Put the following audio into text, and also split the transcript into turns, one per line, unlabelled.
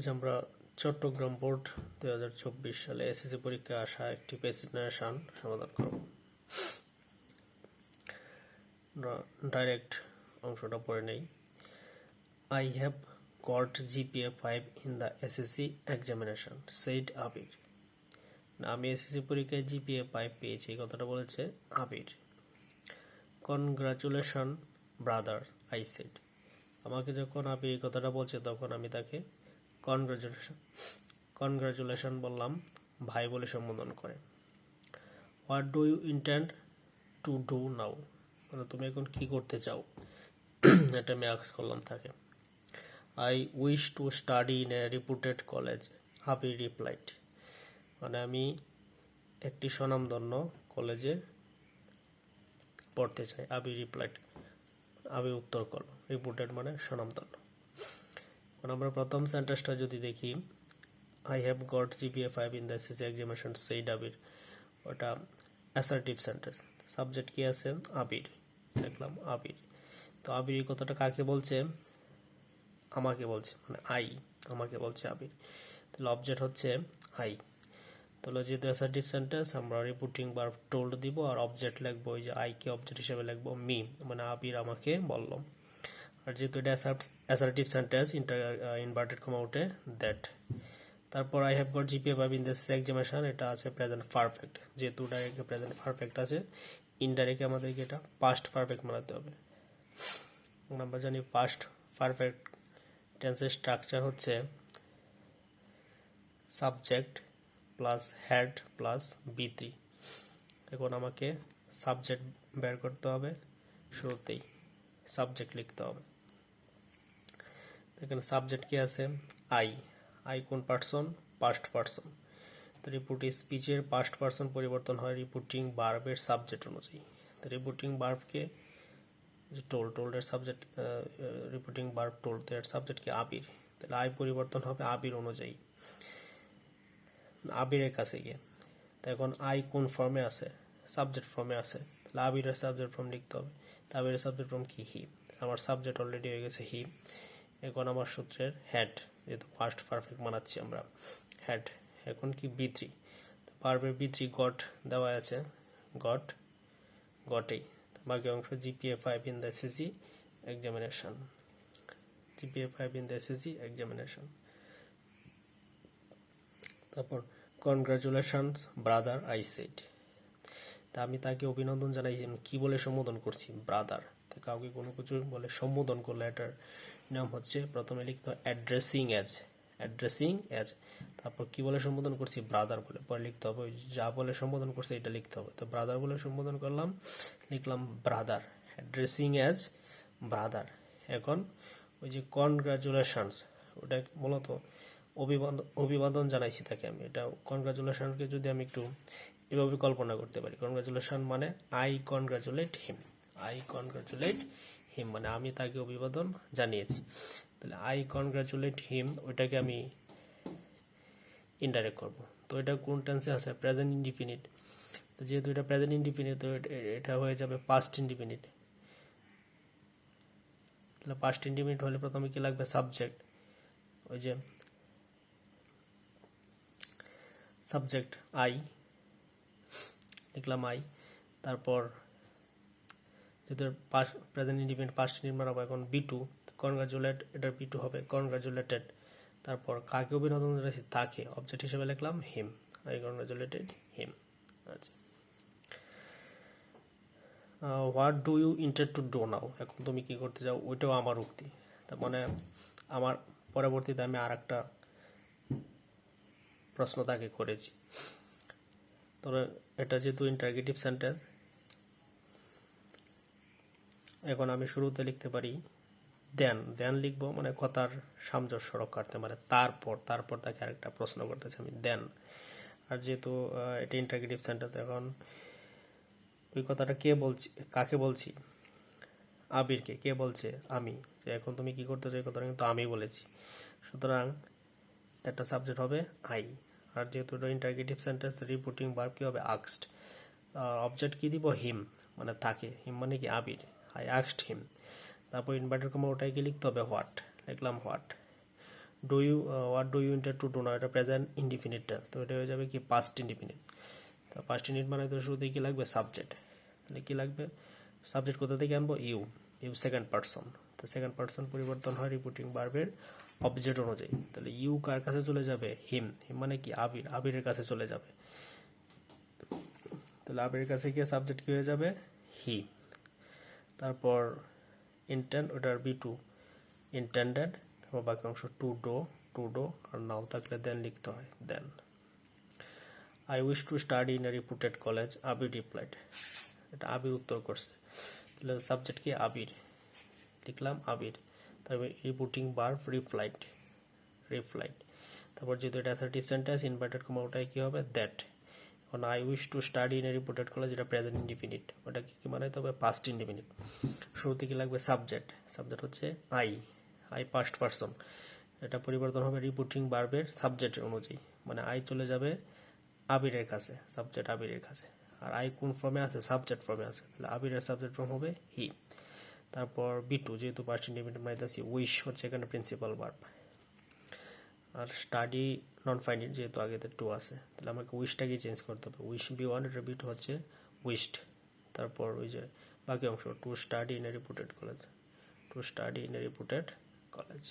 আজ আমরা চট্টগ্রাম বোর্ড দু হাজার চব্বিশ সালে এসএসসি পরীক্ষায় আসা একটি প্রেসিডেন্টেশন সমাধান করব। ডাইরেক্ট অংশটা পড়ে নেই। I have got GPA five in the SSC examination said Abir আমি এসএসসি পরীক্ষায় জিপিএ ফাইভ পেয়েছি, এই কথাটা বলেছে Abir congratulation brother I said আমাকে যখন আপনি এই কথাটা বলছে, তখন আমি তাকে কনগ্রাচুলেশন কনগ্রাচুলেশন বললাম, ভাই বলে সম্বোধন করে। What do you intend to do now মানে তুমি এখন কি করতে চাও? এটা আমি আক্স করলাম তাকে। I wish to study in a reputed college হাবি রিপ্লাইড মানে আমি একটি স্বনামধন্য কলেজে পড়তে চাই। আবি রিপ্লাইড আবি উত্তর করল রিপুটেড মানে স্বনামধন্য। এখন আমরা প্রথম সেন্টেন্সটা যদি দেখি I have got GPA five in the SSC examination said Abir ওটা অ্যাসার্টিভ সেন্টেন্স সাবজেক্ট কি আছে? আবির দেখলাম আবির তো আবির এই কথাটা কাকে বলছে? আমাকে বলছে মানে আই আমাকে বলছে আবির তাহলে অবজেক্ট হচ্ছে আই তাহলে যেহেতু অ্যাসার্টিভ সেন্টেন্স আমরা রিপোর্টিং বার টোল্ড দিব, আর অবজেক্ট লিখব, ওই যে আইকে অবজেক্ট হিসেবে লিখব মি মানে আবির আমাকে বলল। আর যেহেতু এটা assertive sentence inter inverted comma উঠে দ্যাট তারপর I have got GPA five in this examination এটা আছে প্রেজেন্ট পারফেক্ট যেহেতু ডাইরেক্ট প্রেজেন্ট পারফেক্ট আছে ইনডাইরেক্টে আমাদেরকে এটা পাস্ট পারফেক্ট বানাতে হবে। আমরা জানি পাস্ট পারফেক্ট টেন্সের স্ট্রাকচার হচ্ছে subject plus had plus V three এখন আমাকে সাবজেক্ট বের করতে হবে শুরুতেই। সাবজেক্ট লিখতে হবে। এখানে সাবজেক্ট কি আছে? আই আই কোন পার্সন পাস্ট পার্সন তো রিপোর্ট স্পিচের পাস্ট পার্সন পরিবর্তন হয় রিপোর্টিং বার্বের সাবজেক্ট অনুযায়ী। তো রিপোর্টিং বার্বকে যে টোল টোল্ডের সাবজেক্ট রিপোর্টিং বার্ব টোল্ড এর সাবজেক্ট কি আবির। তাহলে আই পরিবর্তন হবে আবির অনুযায়ী। আবিরের কাছে গিয়ে। তো এখন আই কোন ফর্মে আছে? সাবজেক্ট ফর্মে আছে। তাহলে আবিরের সাবজেক্ট ফর্ম লিখতে হবে। তা আবিরের সাবজেক্ট ফর্ম কি? হি আমার সাবজেক্ট অলরেডি হয়ে গেছে হি এখন আমার সূত্রের হেড যেহেতু ফার্স্ট পারফেক্ট বানাচ্ছি আমরা। হেড এখন কি? বি থ্রি পারবের বি থ্রি গট দেওয়া আছে। গট গটেই। বাকি অংশ GPA five in the SSC examination GPA five in the SSC examination তারপর কনগ্রাচুলেশনস ব্রাদার আই সেড তা আমি তাকে অভিনন্দন জানাইছি আমি কি বলে সম্বোধন করছি ব্রাদার তা কাউকে কোনো কিছু বলে সম্বোধন করলে এটার নাম হচ্ছে প্রথমে লিখতে হয় অ্যাড্রেসিং অ্যাজ অ্যাড্রেসিং অ্যাজ তারপর কি বলে সম্বোধন করছি ব্রাদার বলে, পরে লিখতে হবে যা বলে সম্বোধন করছে এটা লিখতে হবে। তো ব্রাদার বলে সম্বোধন করলাম, লিখলাম ব্রাদার অ্যাড্রেসিং অ্যাজ ব্রাদার এখন ওই যে কনগ্রাচুলেশনস ওটা মূলত অভিবাদন অভিবাদন জানাইছি তাকে আমি। এটা কনগ্রাচুলেশনকে যদি আমি একটু এভাবে কল্পনা করতে পারি। কনগ্রাচুলেশন মানে I congratulate him I congratulate him মানে আমি তাকে অভিবাদন জানিয়েছি। তাহলে আই কনগ্রাচুলেট হিম ওইটাকে আমি ইনডাইরেক্ট করব। তো এটা কোন টেন্সে আছে? প্রেজেন্ট ইনডিফিনিট তো যেহেতু এটা প্রেজেন্ট ইনডিফিনিট তো এটা হয়ে যাবে পাস্ট ইনডিফিনিট তাহলে পাস্ট ইনডিফিনিট হলে প্রথমে কি লাগবে? সাবজেক্ট ওই যে সাবজেক্ট আই লিখলাম আই। তারপর যেহেতু পাস্ট প্রেজেন্ট ইন্ডিপেন্ডেন্ট পাস্ট নির্মাণ হবে এখন বি টু কনগ্রাচুলেট এটার বি টু হবে কনগ্রাচুলেটেড তারপর কাকে অভিনন্দন জানাইছি? তাকে। অবজেক্ট হিসেবে লিখলাম হিম আই কনগ্রাচুলেটেড হিম আচ্ছা। What do you intend to do now এখন তুমি কী করতে চাও? ওইটাও আমার উক্তি। তার মানে আমার পরবর্তীতে আমি আর একটা প্রশ্ন তাকে করেছি। তবে এটা যেহেতু ইন্টারগেটিভ সেন্টেন্স এখন আমি শুরুতে লিখতে পারি, দেন দেন লিখব মানে কথার সামঞ্জস্য রক্ষার্থে মানে তারপর তারপর তাকে আরেকটা প্রশ্ন করতেছি আমি, দেন আর যেহেতু এটা ইন্টারগেটিভ সেন্টেন্স এখন ওই কথাটা কে বলছি, কাকে বলছি? আবিরকে, কে বলছে? আমি, যে এখন তুমি কি করতে চাও এই কথাটা কিন্তু আমি বলেছি। সুতরাং একটা সাবজেক্ট হবে, আই আর যেহেতু এটা ইন্টারগেটিভ সেন্টেন্স রিপোর্টিং ভার্ব কি হবে? আক্সড অবজেক্ট কি দিব? হিম মানে তাকে হিম মানে কি? আবির আই আক্সড হিম তারপর ইনভার্টার কমা ওটাই কি লিখতে হবে হোয়াট লিখলাম what do you what do you intend to do না এটা প্রেজেন্ট ইনডিফিনিটটা তো এটা হয়ে যাবে কি? পাস্ট ইনডিফিনিট তো পাস্ট ইউনিট মানে তো শুরুতে কি লাগবে? সাবজেক্ট তাহলে কি লাগবে? সাবজেক্ট কোথা থেকে আনব? ইউ ইউ সেকেন্ড পার্সন তো সেকেন্ড পার্সন পরিবর্তন হয় রিপোর্টিং বার্বের অবজেক্ট অনুযায়ী। তাহলে ইউ কার কাছে চলে যাবে? হিম হিম মানে কি? আবির। আবিরের কাছে চলে যাবে। তাহলে আবিরের কাছে গিয়ে সাবজেক্ট কি হয়ে যাবে? হি তারপর ইন্টেন্ড ওটার বি টু ইন্টেন্ডেড তারপর বাকি অংশ টু ডো টু ডো আর নাও থাকলে দেন লিখতে হয় then I wish to study in a reputed college Abir replied এটা আবির উত্তর করছে। তাহলে সাবজেক্ট কি? আবির। লিখলাম আবির। তারপর রিপুটিং বার্ব রিপ্লাইড রিপ্লাইড তারপর যেহেতু এটা অ্যাসার্টিভ সেন্টেন্স ইনভার্টেড কমা ওটাই কি হবে? দ্যাট এখন I wish to study in a reported college এটা প্রেজেন্ট ইনডিফিনিট ওটা কি মানে তবে পাস্ট ইনডিফিনিট শুরুতে কি লাগবে? সাবজেক্ট সাবজেক্ট হচ্ছে আই আই পাস্ট পার্সন এটা পরিবর্তন হবে রিপোর্টিং বার্বের সাবজেক্ট অনুযায়ী। মানে আই চলে যাবে আবিরের কাছে সাবজেক্ট আবিরের কাছে। আর আই কোন ফর্মে আছে? সাবজেক্ট ফর্মে আছে। তাহলে আবিরের সাবজেক্ট ফর্ম হবে হি তারপর বি টু যেহেতু পাস্ট ইন্ডিপেন্ডেন্ট মাইতাছি উইশ হচ্ছে এখানে প্রিন্সিপাল ভার্ব আর স্টাডি নন ফাইনিট যেহেতু আগেতে টু আছে, তাহলে আমাকে উইশটাকে চেঞ্জ করতে হবে। উইশ বি ওয়ান এটা বি টু হচ্ছে উইশড তারপর ওই যে বাকি অংশ to study in a reputed college to study in a reputed college